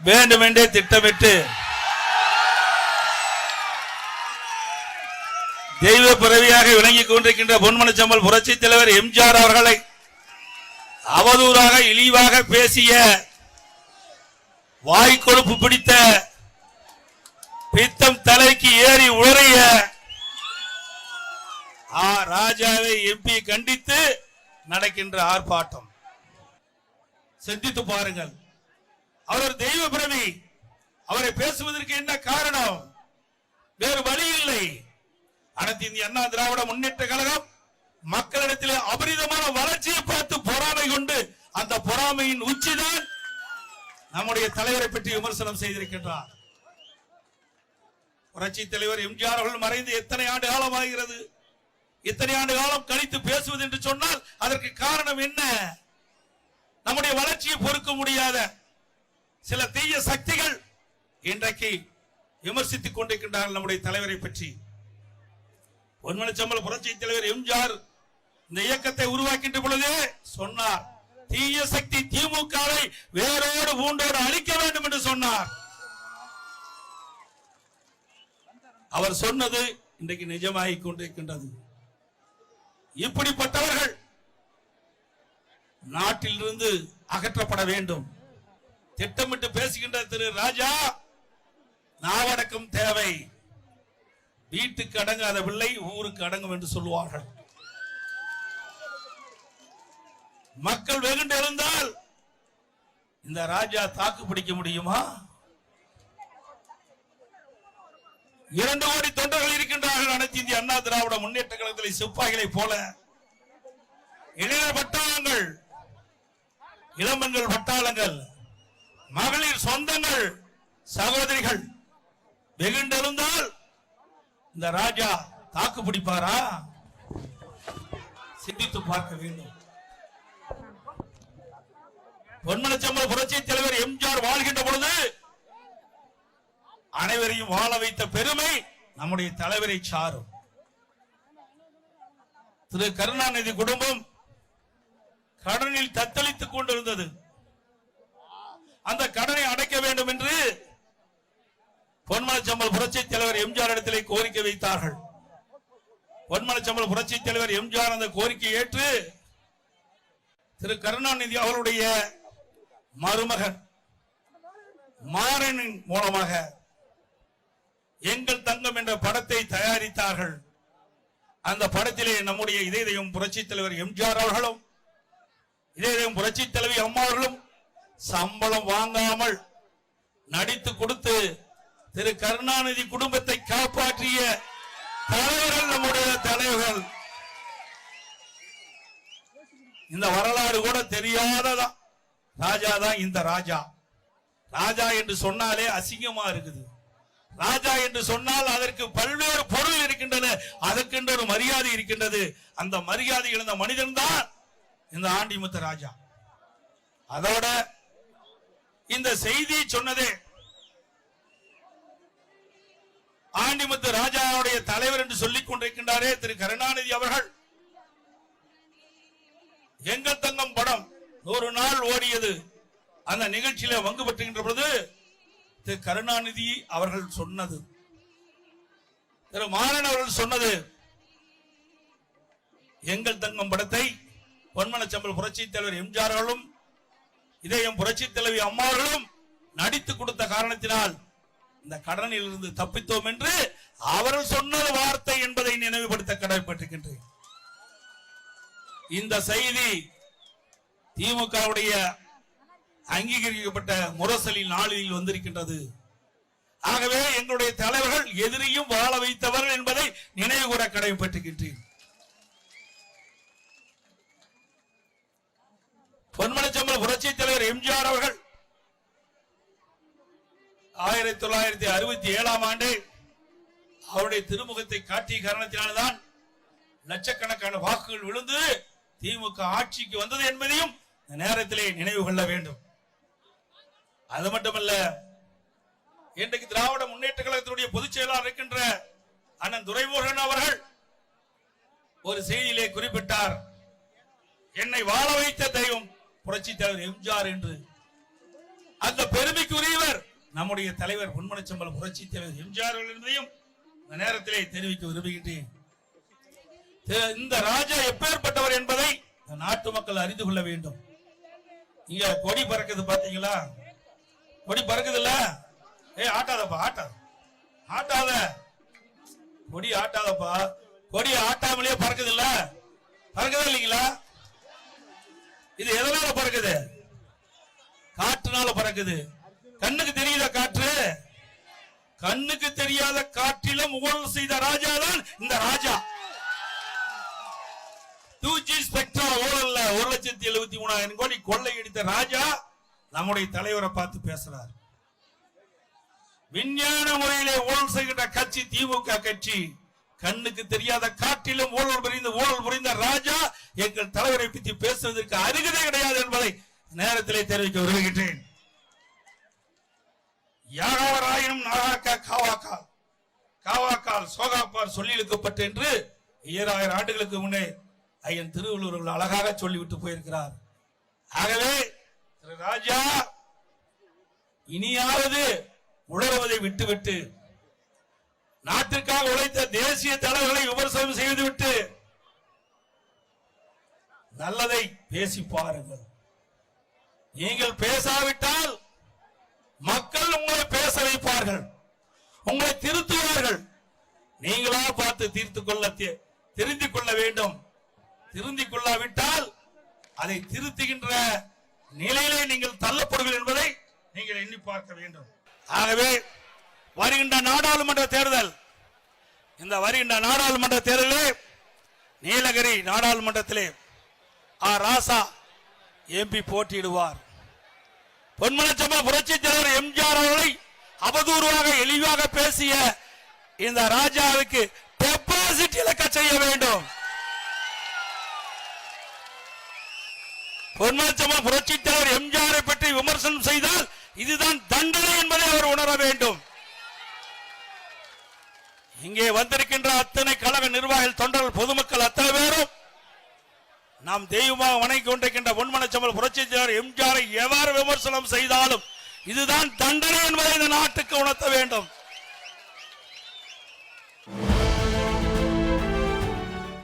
வேண்டுமென்றே திட்டமிட்டு தெய்வ பிறவியாக விளங்கிக் கொண்டிருக்கின்ற பொன்மனச்சம்பல் புரட்சி தலைவர் எம்ஜிஆர் அவர்களை அவதூறாக இழிவாக பேசிய வாய்க்கொழுப்பு பிடித்த பித்தம் தலைக்கு ஏறி உளறிய ஆ ராஜாவை எம்பி கண்டித்து நடக்கின்ற ஆர்ப்பாட்டம். சிந்தித்து பாருங்கள். அவர் தெய்வ பிறவி அவரை பேசுவதற்கு என்ன காரணம்? வேறு வழி இல்லை. அனைத்து இந்திய அண்ணா திராவிட முன்னேற்ற கழகம் மக்களிடத்தில் அபரிதமான வளர்ச்சியை பார்த்து பொறாமை கொண்டு அந்த பொறாமையின் உச்சிதான் நம்முடைய தலைவரை பற்றி விமர்சனம் செய்திருக்கின்றார். புரட்சி தலைவர் எம்ஜிஆர் அவர்கள் மறைந்து எத்தனை ஆண்டு காலம் ஆகிறது இத்தனை ஆண்டு காலம் கழித்து பேசுவது என்று சொன்னால் அதற்கு காரணம் என்ன? நம்முடைய வளர்ச்சியை பொறுக்க முடியாத சில தீய சக்திகள் இன்றைக்கு விமர்சித்துக் கொண்டிருக்கின்றார்கள் நம்முடைய தலைவரை பற்றி. பொன்மனச்சம்பல புரட்சி தலைவர் எம்ஜிஆர் இந்த இயக்கத்தை உருவாக்கின்ற பொழுது சொன்னார் தீய சக்தி திமுகவை வேரோடு பூண்டோடு அழிக்க வேண்டும் என்று சொன்னார். அவர் சொன்னது இன்றைக்கு நிஜமாகிக் கொண்டிருக்கின்றது. இப்படிப்பட்டவர்கள் நாட்டிலிருந்து அகற்றப்பட வேண்டும். திட்டமிட்டு பேசுகின்ற திரு ராஜா நாவடக்கம் தேவை. வீட்டுக்கு அடங்காத பிள்ளை ஊருக்கு அடங்கும் என்று சொல்லுவார்கள். மக்கள் வெகுண்டு இருந்தால் இந்த ராஜா தாக்கு பிடிக்க முடியுமா? இரண்டு கோடி தொண்டர்கள் இருக்கின்றார்கள் அனைத்து இந்திய அண்ணா திராவிட முன்னேற்ற கழகத்தில் சிப்பாய்களை போல. இளைஞர் பட்டாளங்கள் இளம்பெண்கள் பட்டாளங்கள். மகளிர் சொந்தங்கள் சகோதரிகள் வெகுண்டெழுந்தால் இந்த ராஜா தாக்கு பிடிப்பாரா? சிந்தித்து பார்க்க வேண்டும். பொன்மனச்சம்பல் புரட்சி தலைவர் எம்ஜிஆர் வாழ்கின்ற பொழுது அனைவரையும் வாழ வைத்த பெருமை நம்முடைய தலைவரை சாரும். திரு கருணாநிதி குடும்பம் கடனில் தத்தளித்துக் கொண்டிருந்தது. அந்த கடனை அடைக்க வேண்டும் என்று பொன்மனச்சம்பல் புரட்சி தலைவர் எம்ஜிஆர் இடத்திலே கோரிக்கை வைத்தார்கள். பொன்மலச்சம்பல் புரட்சி தலைவர் எம்ஜிஆர் அந்த கோரிக்கை ஏற்று திரு கருணாநிதி அவருடைய மருமகன் மாறனின் மூலமாக எங்கள் தங்கம் என்ற படத்தை தயாரித்தார்கள். அந்த படத்திலே நம்முடைய இதயம் புரட்சி தலைவர் எம்ஜிஆர் அவர்களும் இதயம் புரட்சி தலைவி அம்மா அவர்களும் சம்பளம் வாங்காமல் நடித்து கொடுத்து திரு கருணாநிதி குடும்பத்தை காப்பாற்றிய தலைவர்கள் நம்முடைய தலைவர்கள். இந்த வரலாறு கூட தெரியாததா ராஜா தான் இந்த ராஜா. ராஜா என்று சொன்னாலே அசிங்கமா இருக்குது. ராஜா என்று சொன்னால் அதற்கு பல்வேறு பொருள் இருக்கின்றன அதற்கென்று ஒரு மரியாதை இருக்கின்றது. அந்த மரியாதை இழந்த மனிதன் தான் இந்த ஆண்டிமுத்த ராஜா. அதோட இந்த செய்தி சொன்னதே ஆண்டிமுத்து ராஜாவுடைய தலைவர் என்று சொல்லிக் கொண்டிருக்கின்றாரே திரு கருணாநிதி அவர்கள். எங்கள் தங்கம் படம் ஒரு நாள் ஓடியது. அந்த நிகழ்ச்சியில பங்கு பெற்றுகின்ற பொழுது திரு கருணாநிதி அவர்கள் சொன்னது. திரு மாறன் அவர்கள் சொன்னது. எங்கள் தங்கம் படத்தை பொன்மனச்சம்பல் புரட்சி தலைவர் எம்ஜிஆர் அவர்களும் இதயம் புரட்சி தலைவி அம்மாவர்களும் நடித்து கொடுத்த காரணத்தினால் இந்த கடனில் இருந்து தப்பித்தோம் என்று அவர்கள் சொன்ன வார்த்தை என்பதை நினைவுபடுத்த கடமைப்பட்டிருக்கின்றேன். இந்த செய்தி திமுகவுடைய அங்கீகரிக்கப்பட்ட முரசலி நாளில் வந்திருக்கின்றது. ஆகவே எங்களுடைய தலைவர்கள் எதிரியும் வாழ வைத்தவர்கள் என்பதை நினைவு கூற கடமைப்பட்டிருக்கின்றேன் பொன்மனச்சம்பல் புரட்சி தலைவர் எம்ஜிஆர் அவர்கள் ஆயிரத்தி தொள்ளாயிரத்தி அறுபத்தி ஏழாம் ஆண்டு அவருடைய திருமுகத்தை காட்டிய காரணத்தினால்தான் லட்சக்கணக்கான வாக்குகள் விழுந்து திமுக ஆட்சிக்கு வந்தது என்பதையும் இந்த நேரத்திலே நினைவு கொள்ள வேண்டும். அது மட்டுமல்ல இன்றைக்கு திராவிட முன்னேற்ற கழகத்தினுடைய பொதுச் செயலாளர் இருக்கின்ற அண்ணன் துரைமுருகன் அவர்கள் ஒரு செய்தியிலே குறிப்பிட்டார் என்னை வாழ வைத்த தெய்வம் புரட்சி தலைவர் எம்ஜிஆர் என்று. அந்த பெருமைக்குரியவர் நம்முடைய தலைவர் பொன்மனச்சம்பலம் புரட்சி தலைவர் எம்ஜிஆர் என்பதையும் இந்த நேரத்திலே தெரிவிக்க விரும்புகின்றேன். இந்த ராஜா எப்பேற்பட்டவர் என்பதை நாட்டு மக்கள் அறிந்து கொள்ள வேண்டும். இங்க கொடி பறக்குது பாத்தீங்களா? கொடி பறக்குதுல்ல? ஏய் ஆட்டாதப்பா ஆட்டாத ஆட்டாத. கொடி ஆட்டாதப்பா. கொடி ஆட்டாமலேயே பறக்குது இல்ல பறக்குதா இல்லைங்களா? இது எதனால பறக்குது? காற்றுனால பறக்குது. கண்ணுக்கு தெரியுத காற்று? கண்ணுக்கு தெரியாத காற்றிலும் ஊழல் செய்த ராஜா தான் இந்த ராஜா. டூ ஜி ஸ்பெக்ட்ரா ஊழல்ல ஒரு லட்சத்தி எழுபத்தி மூணாயிரம் கோடி கொள்ளையடித்த ராஜா நம்முடைய தலைவரை பார்த்து பேசுறார். விஞ்ஞான முறையிலே ஊழல் செய்கின்ற கட்சி திமுக கட்சி கண்ணுக்கு தெரியாத காட்டிலும் ஊழல் புரிந்த ஊழல் புரிந்த ராஜா எங்கள் தலைவரை பற்றி பேசுவதற்கு அருகதை கிடையாது என்பதை நேரத்திலே தெரிவிக்க விரும்புகின்றேன். யாராவராயினும் நாகாக்கா காவாக்கால் காவாக்கால் சோகாப்பார் சொல்லி இழுக்கப்பட்டு என்று ஈராயிரம் ஆண்டுகளுக்கு முன்னே ஐயன் திருவள்ளுவர்கள் அழகாக சொல்லிவிட்டு போயிருக்கிறார். ஆகவே திரு ராஜா இனியாவது உணர்வதை விட்டுவிட்டு நாட்டிற்காக உழைத்த தேசிய தலைவர்களை விமர்சனம் செய்துவிட்டு நல்லதை பேசி பாருங்கள். நீங்கள் பேசாவிட்டால் மக்கள் உங்களை பேச வைப்பார்கள். உங்களை திருத்துவார்கள். நீங்களா பார்த்து தீர்த்து கொள்ள திருந்திக் கொள்ள வேண்டும். திருந்திக் கொள்ளாவிட்டால் அதை திருத்துகின்ற நிலையிலே நீங்கள் தள்ளப்படுவீர்கள் என்பதை நீங்கள் எண்ணி பார்க்க வேண்டும். ஆகவே வருகின்ற நாடாளுமன்ற தேர்தல். இந்த வருகின்ற நாடாளுமன்ற தேர்தலே நீலகிரி நாடாளுமன்றத்திலே ஆ. ராசா எம்பி போட்டியிடுவார். பொன்மனச்சம்மா புரட்சி தலைவர் எம்ஜிஆர் அவர்களை அவதூறுவாக எளிவாக பேசிய இந்த ராஜாவுக்கு டெபாசிட் இழக்க செய்ய வேண்டும். பொன்மனச்சம்மா புரட்சி தலைவர் எம்ஜிஆரை பற்றி விமர்சனம் செய்தால் இதுதான் தண்டனை என்பதை அவர் உணர வேண்டும். இங்கே வந்திருக்கின்ற அத்தனை கழக நிர்வாகிகள் தொண்டர்கள் பொதுமக்கள் அத்தனை பேரும் நாம் தெய்வமாக வணங்கி கொண்டிருக்கின்ற பொன்மனச்சம்பல் புரட்சி எம்ஜிஆரை எவ்வாறு விமர்சனம் செய்தாலும் இதுதான் தண்டனை என்பதை இந்த நாட்டுக்கு உணர்த்த வேண்டும்.